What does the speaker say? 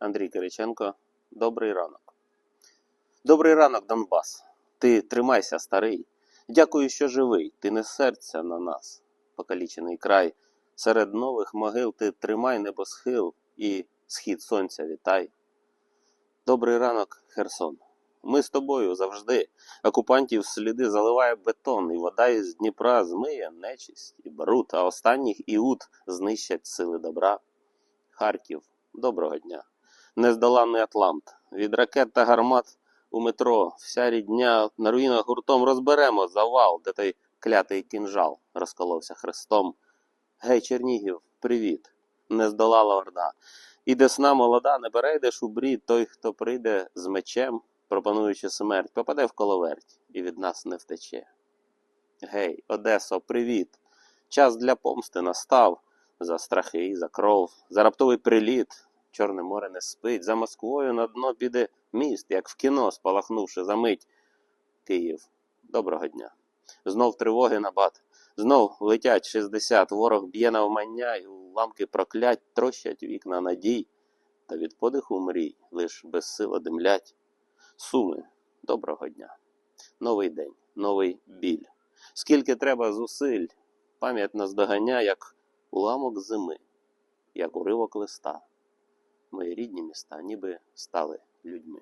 Андрій Кириченко. Добрий ранок. Добрий ранок, Донбас. Ти тримайся, старий. Дякую, що живий. Ти не серця на нас, покалічений край. Серед нових могил ти тримай небосхил і схід сонця вітай. Добрий ранок, Херсон. Ми з тобою завжди. Окупантів сліди заливає бетон, і вода із Дніпра змиє нечисть і бруд, а останніх іуд знищать сили добра. Харків, доброго дня. Нездоланний Атлант. Від ракет та гармат у метро вся рідня на руїнах гуртом розберемо завал, де той клятий кінжал розколовся хрестом. Гей, Чернігів, привіт! Не здолала орда. І десна молода, не перейдеш у брід, той, хто прийде з мечем, пропонуючи смерть, попаде в коловерть і від нас не втече. Гей, Одесо, привіт! Час для помсти настав за страхи за кров, за раптовий приліт. Чорне море не спить, за Москвою на дно піде міст, як в кіно, спалахнувши за мить. Київ, доброго дня. Знов тривоги на бат. Знов летять 60, ворог б'є навмання, і уламки проклять трощать вікна надій. Та від подиху мрій лиш безсило димлять. Суми, доброго дня. Новий день, новий біль. Скільки треба зусиль, пам'ять наздоганя, як уламок зими, як уривок листа. Мої рідні міста ніби стали людьми.